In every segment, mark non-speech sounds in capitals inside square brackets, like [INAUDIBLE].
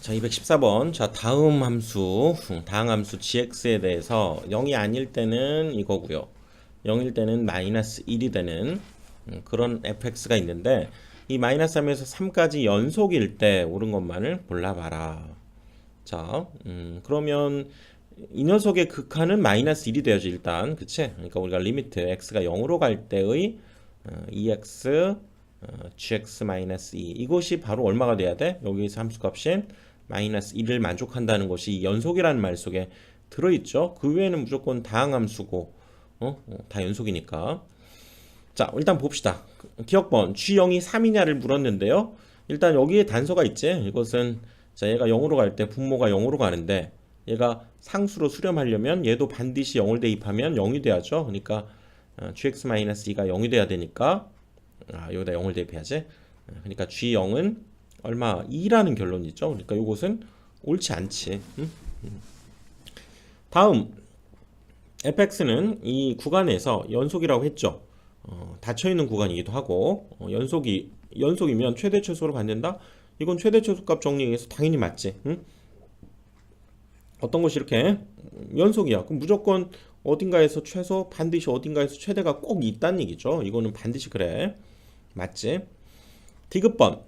자, 214번. 자, 다음 함수, 음, 다음 함수 gx에 대해서 0이 아닐 때는 이거고요. 0일 때는 마이너스 1이 되는 음, 그런 fx가 있는데 이 마이너스 3에서 3까지 연속일 때 옳은 것만을 골라봐라. 자, 음, 그러면 이 녀석의 극한은 마이너스 1이 되어야지 일단, 그치? 그러니까 우리가 리미트 x가 0으로 갈 때의 어, 2x 어, gx 마이너스 2 이것이 바로 얼마가 돼야 돼? 여기서 함수값인 마이너스 1을 만족한다는 것이 이 연속이라는 말 속에 들어있죠. 그 외에는 무조건 다항함수고 어? 어, 다 연속이니까. 자, 일단 봅시다. 기억번 G0이 3이냐를 물었는데요. 일단 여기에 단서가 있지. 이것은 자, 얘가 0으로 갈 때 분모가 0으로 가는데 얘가 상수로 수렴하려면 얘도 반드시 0을 대입하면 0이 돼야죠. 그러니까 어, gx-2가 0이 돼야 되니까 아, 여기다 0을 대입해야지. 어, 그러니까 G0은 얼마 2라는 결론이죠. 그러니까 이것은 옳지 않지. 응? 음. 다음 fx는 이 구간에서 연속이라고 했죠. 어, 닫혀 있는 구간이기도 하고 어, 연속이 연속이면 최대 최소로 받는다. 이건 최대 최소값 정리해서 당연히 맞지. 응? 어떤 것이 이렇게 연속이야. 그럼 무조건 어딘가에서 최소 반드시 어딘가에서 최대가 꼭 있다는 얘기죠. 이거는 반드시 그래. 맞지? 디귿번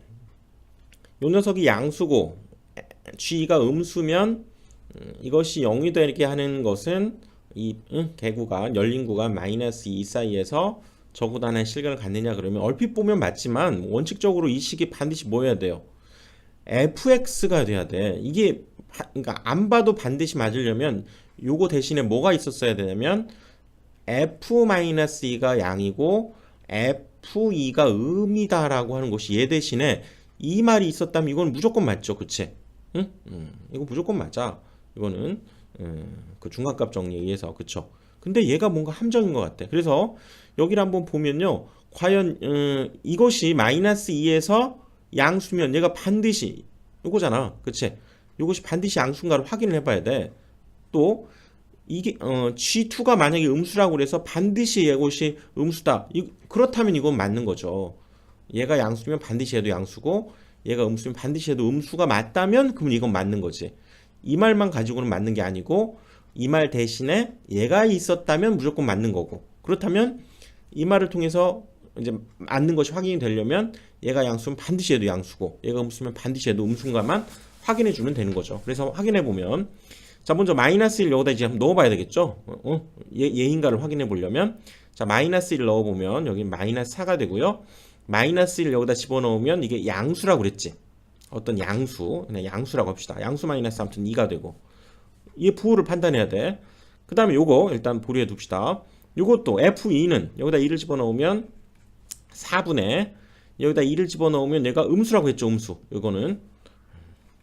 요 녀석이 양수고 g가 음수면 음, 이것이 0이 되게 하는 것은 이 응, 개구가 열린 구간 마이너스 2 사이에서 저구단의 실근을 갖느냐 그러면 얼핏 보면 맞지만 원칙적으로 이 식이 반드시 뭐 해야 돼요? fx가 돼야 돼. 이게 바- 그러니까 안 봐도 반드시 맞으려면 요거 대신에 뭐가 있었어야 되냐면 f-2가 양이고 f2가 음이다라고 하는 것이 얘 대신에 이 말이 있었다면 이건 무조건 맞죠, 그치? 응? 음, 이거 무조건 맞아. 이거는 음, 그 중간값 정리에 의해서 그쵸? 근데 얘가 뭔가 함정인 것 같아. 그래서 여기를 한번 보면요, 과연 음, 이것이 마이너스 2에서 양수면 얘가 반드시 이거잖아, 그치? 이것이 반드시 양수인가를 확인을 해봐야 돼. 또 이게 어, G2가 만약에 음수라고 그래서 반드시 이것이 음수다. 이, 그렇다면 이건 맞는 거죠. 얘가 양수면 반드시 얘도 양수고 얘가 음수면 반드시 얘도 음수가 맞다면 그러면 이건 맞는 거지. 이 말만 가지고는 맞는 게 아니고 이 말 대신에 얘가 있었다면 무조건 맞는 거고 그렇다면 이 말을 통해서 이제 맞는 것이 확인이 되려면 얘가 양수면 반드시 얘도 양수고 얘가 음수면 반드시 얘도 음수인가만 확인해 주면 되는 거죠. 그래서 확인해 보면 자 먼저 마이너스 1 여기다 이제 한번 넣어봐야 되겠죠. 어, 어? 얘, 얘인가를 확인해 보려면 자 마이너스 1 넣어보면 여기 마이너스 4가 되고요. 마이너스 1 여기다 집어넣으면 이게 양수라고 그랬지. 어떤 양수 그냥 양수라고 합시다. 양수 마이너스 아무튼 2가 되고 얘 부호를 판단해야 돼. 그 다음에 요거 일단 보류해 둡시다. 요것도 f2는 여기다 2를 집어넣으면 4분의 여기다 2를 집어넣으면 얘가 음수라고 했죠. 음수. 요거는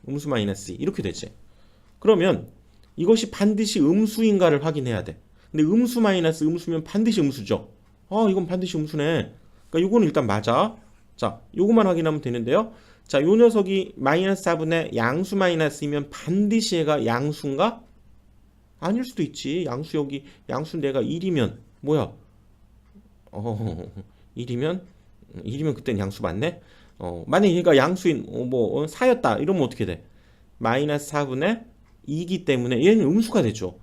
음수 마이너스 2 이렇게 되지. 그러면 이것이 반드시 음수인가를 확인해야 돼. 근데 음수 마이너스 음수면 반드시 음수죠. 아, 이건 반드시 음수네. 그러니까 이거는 일단 맞아. 자, 요것만 확인하면 되는데요. 자, 요 녀석이 마이너스 4분의 양수 마이너스이면 반드시 얘가 양수인가? 아닐 수도 있지. 양수 여기 양수 내가 1이면 뭐야? 어, [LAUGHS] 1이면 1이면 그땐 양수 맞네. 어, 만약에 얘가 양수인 어, 뭐 어, 4였다. 이러면 어떻게 돼? 마이너스 4분의 2기 때문에 얘는 음수가 되죠.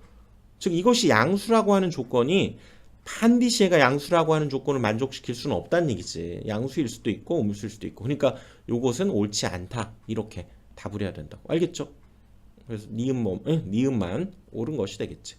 즉 이것이 양수라고 하는 조건이 반드시 얘가 양수라고 하는 조건을 만족시킬 수는 없다는 얘기지. 양수일 수도 있고 음수일 수도 있고. 그러니까 요것은 옳지 않다. 이렇게 답을 해야 된다고. 알겠죠? 그래서 니은 뭐, 응? 니은만 옳은 것이 되겠지.